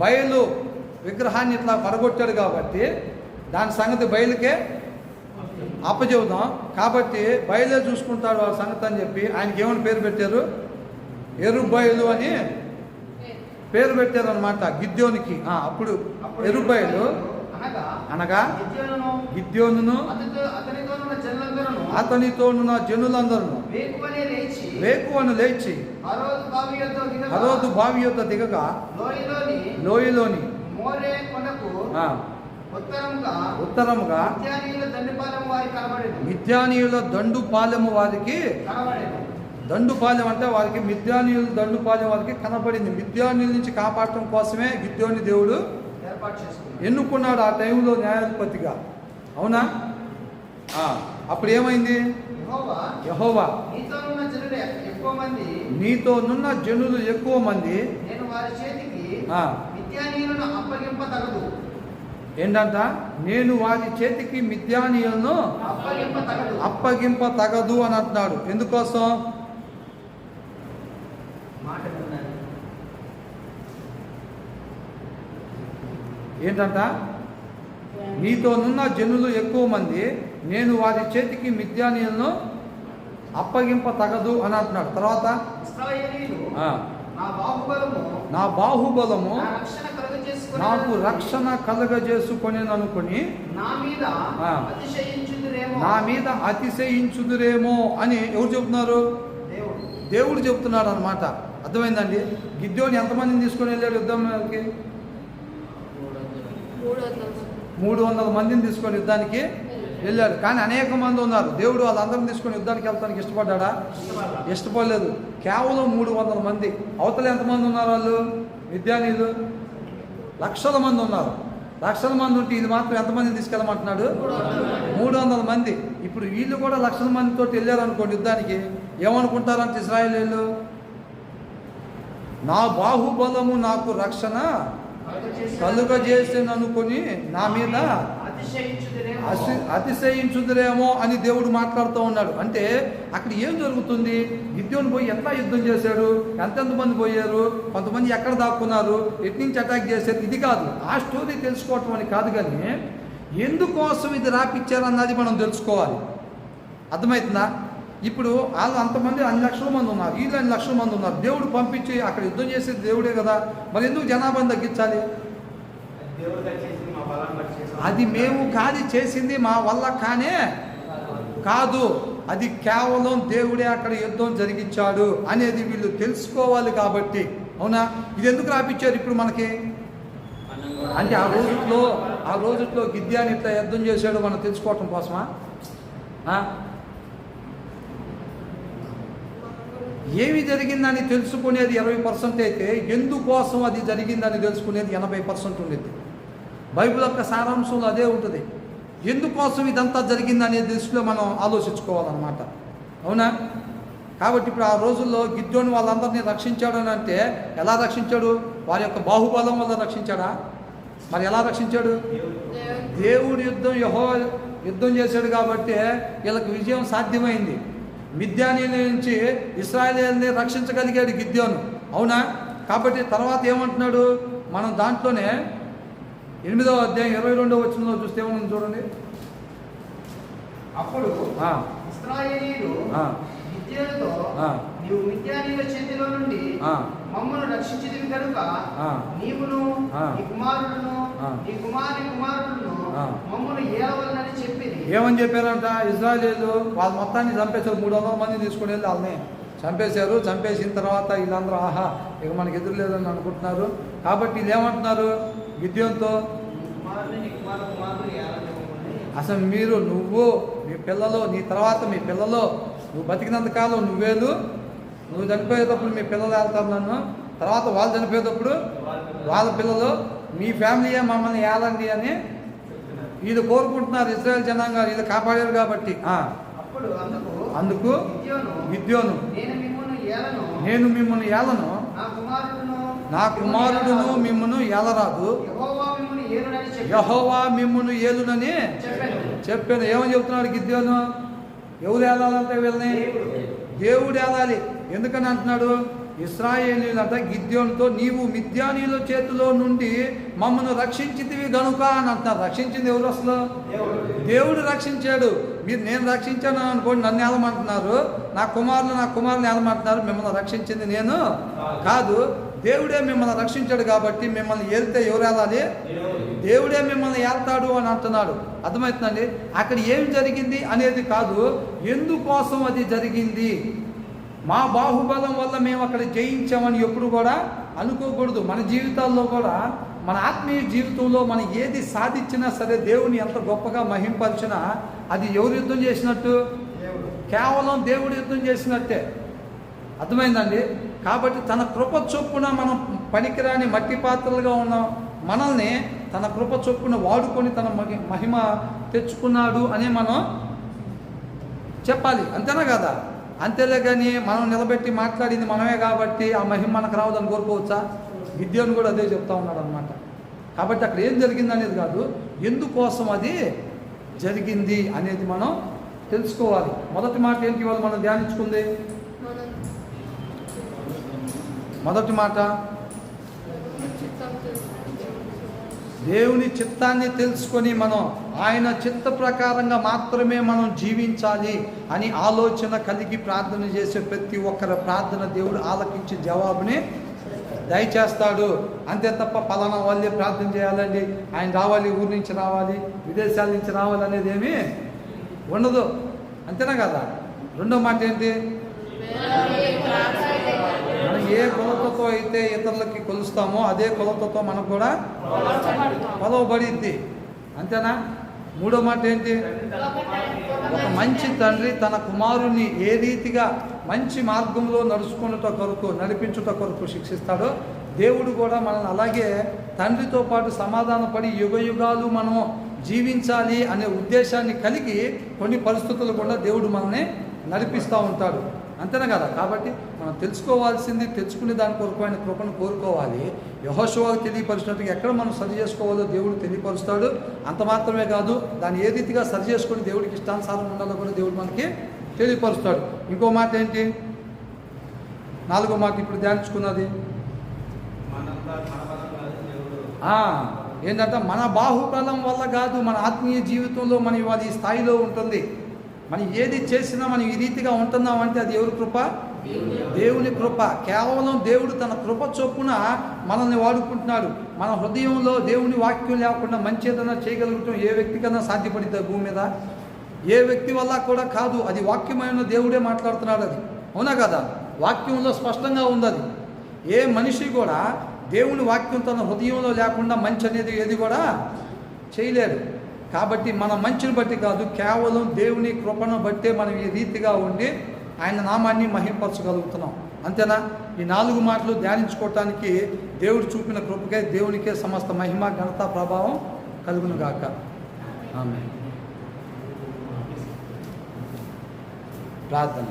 బయలు విగ్రహాన్ని ఇట్లా పడగొట్టాడు కాబట్టి దాని సంగతి బయలుకే అప్పచెబుదాం. కాబట్టి బయలే చూసుకుంటాడు వాళ్ళ సంగతి అని చెప్పి ఆయనకి ఏమని పేరు పెట్టారు? ఎరు బయలు అని పేరు పెట్టారు అనమాట గిద్యోనికి. అప్పుడు ఎరు బయలు అనగా అనగా అతనితో అతనితోనున్న జనులందరూ వేకువనే లేచి హరోదు బావి యొక్క దిగగా లోయలోని ఉత్తరముగా మిథ్యానీయుల దండు పాలెము వారికి దండుపాలెం అంటే వారికి మిథ్యానీయులు దండుపాలెం వారికి కనబడింది. మిథ్యానీయుల నుంచి కాపాడటం కోసమే గిద్యోని దేవుడు ఎన్నుకున్నాడు ఆ టైంలో న్యాయాధిపతిగా. అవునా? అప్పుడు ఏమైంది యెహోవా నీతో నున్న జనులు ఎక్కువ మంది. నేను వారి చేతికి ఆ. విద్యానీయులను అప్పగింప తగదు ఏంటంట? నేను వారి చేతికి మిథ్యానీయులను అప్పగింప తగదు అప్పగింప తగదు అని అంటున్నాడు. ఎందుకోసం? ఏంటంట? నీతో నున్న జనులు ఎక్కువ మంది నేను వారి చేతికి మిథ్యానీయులను అప్పగింప తగదు అని అంటున్నాడు. తర్వాత? నా బాహుబలము నా బాహుబలము నా రక్షణ కలుగజేసుకొని నాకు రక్షణ కలగజేసుకొని అనుకుని నా మీద. అతిశయించుదురేమో. నా మీద అతిశయించుదురేమో అని ఎవరు చెబుతున్నారు దేవుడు. దేవుడు చెబుతున్నాడు అనమాట అర్థమైందండి? గిద్యోని ఎంతమందిని తీసుకొని వెళ్ళాడు యుద్ధంకి మూడు వందలు మందిని తీసుకొని యుద్ధానికి వెళ్ళాడు కానీ అనేక మంది ఉన్నారు. దేవుడు వాళ్ళందరిని తీసుకొని యుద్ధానికి వెళ్తానికి ఇష్టపడ్డా ఇష్టపడలేదు. కేవలం మూడు వందల మంది. అవతల ఎంతమంది ఉన్నారు వాళ్ళు? విద్యానీయులు. లక్షల మంది ఉన్నారు. లక్షల మంది ఉంటే ఇది మాత్రం ఎంతమందిని తీసుకెళ్ళమంటున్నాడు? మూడు వందల మంది. ఇప్పుడు వీళ్ళు కూడా లక్షల మందితో వెళ్ళారు అనుకోండి యుద్ధానికి. ఏమనుకుంటారంటే ఇస్రాయేలీలు? నా బాహుబలము నాకు రక్షణ. కలుగజేసిన అనుకొని నా మీద అతిశయించుదురేమో. అని దేవుడు మాట్లాడుతూ ఉన్నాడు. అంటే అక్కడ ఏం జరుగుతుంది? గిద్యోని పోయి ఎట్లా యుద్ధం చేశాడు? ఎంతెంత మంది పోయారు? కొంతమంది ఎక్కడ దాక్కున్నారు? ఎటు నుంచి అటాక్ చేశారు? ఇది కాదు. ఆ స్టోరీ తెలుసుకోవటం అని కాదు కానీ ఎందుకోసం ఇది రాపిచ్చారు అన్నది మనం తెలుసుకోవాలి. అర్థమవుతుందా? ఇప్పుడు వాళ్ళు అంతమంది అన్ని లక్షల మంది ఉన్నారు వీళ్ళు అన్ని లక్షల మంది ఉన్నారు. దేవుడు పంపించి అక్కడ యుద్ధం చేసేది దేవుడే కదా. మరి ఎందుకు జనాభాని తగ్గించాలి? అది మేము కాదు చేసింది మా వల్ల కానే కాదు. అది కేవలం దేవుడే అక్కడ యుద్ధం జరిగించాడు అనేది వీళ్ళు తెలుసుకోవాలి కాబట్టి. అవునా? ఇది ఎందుకు రాపించారు ఇప్పుడు మనకి? అంటే ఆ రోజుట్లో ఆ రోజుట్లో గిద్యాన్ని ఇట్లా యుద్ధం చేశాడు మనం తెలుసుకోవటం కోసమా ఆ? ఏమి జరిగిందని తెలుసుకునేది ఇరవై పర్సెంట్ అయితే ఎందుకోసం అది జరిగిందని తెలుసుకునేది ఎనభై పర్సెంట్ ఉండేది. బైబిల్ యొక్క సారాంశంలో అదే ఉంటుంది. ఎందుకోసం ఇదంతా జరిగిందనే దృష్టిలో మనం ఆలోచించుకోవాలన్నమాట. అవునా? కాబట్టి ఇప్పుడు ఆ రోజుల్లో గిద్దోని వాళ్ళందరినీ రక్షించాడు అని అంటే ఎలా రక్షించాడు? వారి యొక్క బాహుబలం వల్ల రక్షించాడా? మరి ఎలా రక్షించాడు? దేవుడు. దేవుడు యుద్ధం యహో యుద్ధం చేశాడు కాబట్టి వీళ్ళకి విజయం సాధ్యమైంది. మిద్యానీల నుంచి ఇస్రాయేల్ని రక్షించగలిగాడు గిద్యోను. అవునా? కాబట్టి తర్వాత ఏమంటున్నాడు? మనం దాంట్లోనే ఎనిమిదవ అధ్యాయం ఇరవై రెండవ వచ్చినలో చూస్తే ఏమన్నా చూడండి. అప్పుడు ఆ, ఇశ్రాయేలీయులు ఆ, గిద్యోనుతో ఆ. నీవు మిద్యానీయుల చేతిలో నుండి ఆ. మమ్మను రక్షించితివి కనుక ఆ. నీవును ఆ. నీ కుమారుడును ఆ. నీ కుమారి కుమారుడును ఆ. మమ్మను ఏలవలనని చెప్పింది ఏమని చెప్పారంట ఇజ్రాయేలీలు వాళ్ళ మొత్తాన్ని చంపేశారు మూడు వందల మంది తీసుకుని వెళ్ళి వాళ్ళని చంపేశారు చంపేసిన తర్వాత వీళ్ళందరూ ఆహా ఇక మనకి ఎదురు లేదని అనుకుంటున్నారు కాబట్టి వీళ్ళు ఏమంటున్నారు ఏలనివ్వమని అసలు మీరు నువ్వు నీ పిల్లలు నీ తర్వాత మీ పిల్లలు నువ్వు బతికినంత కాలం నువ్వేలు నువ్వు చనిపోయేటప్పుడు మీ పిల్లలు వెళ్తారు నన్ను. తర్వాత వాళ్ళు చనిపోయేటప్పుడు వాళ్ళ పిల్లలు మీ ఫ్యామిలీయే మమ్మల్ని ఏలండి అని వీళ్ళు కోరుకుంటున్నారు. ఇజ్రాయెల్ జనాంగం వీళ్ళు కాపాడారు కాబట్టి. అందుకు విద్యోను నేను మిమ్మల్ని ఏలను నా కుమారుడును మిమ్మను ఏలరాదు. యెహోవా మిమ్మను ఏలునని చెప్పాను. చెప్పాను. ఏమని చెప్తున్నాడు గిద్యోను? ఎవరు ఏలాలంటే వీళ్ళని? దేవుడు ఏలాలి. ఎందుకని అంటున్నాడు? ఇస్రాయేలీలంట గిద్యోన్తో నీవు మిద్యానీయుల చేతిలో నుండి మమ్మల్ని రక్షించితివి గనుక అని అంటున్నారు. రక్షించింది ఎవరు అసలు? దేవుడు రక్షించాడు. మీరు నేను రక్షించాను అనుకోండి నన్ను ఏలమంటున్నారు. నా కుమారులు నా కుమారుని ఏలమంటున్నారు. మిమ్మల్ని రక్షించింది నేను కాదు. దేవుడే మిమ్మల్ని రక్షించాడు కాబట్టి మిమ్మల్ని ఏలితే ఎవరు ఏలాలి? దేవుడే మిమ్మల్ని ఏల్తాడు అని అంటున్నాడు. అర్థమవుతుందండి? అక్కడ ఏం జరిగింది అనేది కాదు. ఎందుకోసం అది జరిగింది? మా బాహుబలం వల్ల మేము అక్కడ జయించామని ఎప్పుడు కూడా అనుకోకూడదు. మన జీవితాల్లో కూడా మన ఆత్మీయ జీవితంలో మనం ఏది సాధించినా సరే దేవుని ఎంత గొప్పగా మహింపరిచినా అది ఎవరు యుద్ధం చేసినట్టు? కేవలం దేవుడు యుద్ధం చేసినట్టే. అర్థమైందండి? కాబట్టి తన కృప చొప్పున మనం పనికిరాని మట్టి పాత్రలుగా ఉన్న. మనల్ని తన కృప చొప్పున వాడుకొని తన మహి- మహిమ తెచ్చుకున్నాడు అని మనం చెప్పాలి. అంతేనా కదా? అంతేలే కానీ మనం నిలబెట్టి మాట్లాడింది మనమే కాబట్టి ఆ మహిమ మనకు రావదని కోరుకోవచ్చా? విద్యను కూడా అదే చెప్తా ఉన్నాడు అనమాట కాబట్టి అక్కడ ఏం జరిగింది అనేది కాదు ఎందుకోసం అది జరిగింది అనేది మనం తెలుసుకోవాలి. మొదటి మాట ఏంటి వాళ్ళు మనం ధ్యానించుకుంది? మొదటి మాట చిత్తం దేవుని చిత్తాన్ని తెలుసుకొని మనం ఆయన చిత్త ప్రకారంగా మాత్రమే మనం జీవించాలి అని ఆలోచన కలిగి ప్రార్థన చేసే ప్రతి ఒక్కరి ప్రార్థన దేవుడు ఆలకించి జవాబుని దయచేస్తాడు. అంతే తప్ప పలానా వాళ్ళే ప్రార్థన చేయాలండి. ఆయన రావాలి ఊరి నుంచి రావాలి విదేశాల నుంచి రావాలి అనేది ఏమీ ఉండదు. అంతేనా కదా? రెండో మాట ఏంటి? మనం ఏ కొలతతో అయితే ఇతరులకి కొలుస్తామో అదే కొలతతో మనకు కూడా కొలవబడిద్ది. అంతేనా? మూడో మాట ఏంటి? ఒక మంచి తండ్రి తన కుమారుని ఏ రీతిగా మంచి మార్గంలో నడుచుకున్నట కొరకు నడిపించుట కొరకు శిక్షిస్తాడో దేవుడు కూడా మనల్ని అలాగే తండ్రితో పాటు సమాధానపడి యుగ యుగాలు మనం జీవించాలి అనే ఉద్దేశాన్ని కలిగి కొన్ని పరిస్థితులు కూడా దేవుడు మనల్ని నడిపిస్తూ ఉంటాడు. అంతేనా కదా? కాబట్టి మనం తెలుసుకోవాల్సింది తెలుసుకునే దాని కొరకు ఆయన కృపను కోరుకోవాలి. యహోశివాకు తెలియపరిచినట్టుగా ఎక్కడ మనం సరి చేసుకోవాలో దేవుడు తెలియపరుస్తాడు. అంత మాత్రమే కాదు దాన్ని ఏ రీతిగా సరి చేసుకుని దేవుడికి ఇష్టానుసారం ఉండాలో కూడా దేవుడు మనకి తెలియపరుస్తాడు. ఇంకో మాట ఏంటి? నాలుగో మాట ఇప్పుడు ధ్యానించుకున్నది. ఏంటంటే మన బాహుబలం వల్ల కాదు మన ఆత్మీయ జీవితంలో మనం ఇవాళ ఈ స్థాయిలో ఉంటుంది. మనం ఏది చేసినా మనం ఈ రీతిగా ఉంటున్నాం అంటే అది ఎవరి కృప? దేవుని కృప. కేవలం దేవుడు తన కృప చొప్పున మనల్ని వాడుకుంటున్నాడు. మన హృదయంలో దేవుని వాక్యం లేకుండా మంచి ఏదైనా చేయగలుగుతాం. ఏ వ్యక్తికైనా సాధ్యపడిద్దా భూమి మీద. ఏ వ్యక్తి వల్ల కూడా కాదు. అది వాక్యమైన దేవుడే మాట్లాడుతున్నాడు అది. అవునా కదా? వాక్యంలో స్పష్టంగా ఉంది అది. ఏ మనిషి కూడా దేవుని వాక్యం తన హృదయంలో లేకుండా మంచి అనేది ఏది కూడా చేయలేడు. కాబట్టి మన మంచిని బట్టి కాదు కేవలం దేవుని కృపను బట్టే మనం ఈ రీతిగా ఉండి ఆయన నామాన్ని మహింపరచగలుగుతున్నాం. అంతేనా? ఈ నాలుగు మాటలు ధ్యానించుకోవటానికి దేవుడు చూపిన కృపకే దేవునికే సమస్త మహిమ ఘనత ప్రభావం కలుగును గాక. ఆమె ప్రార్థన.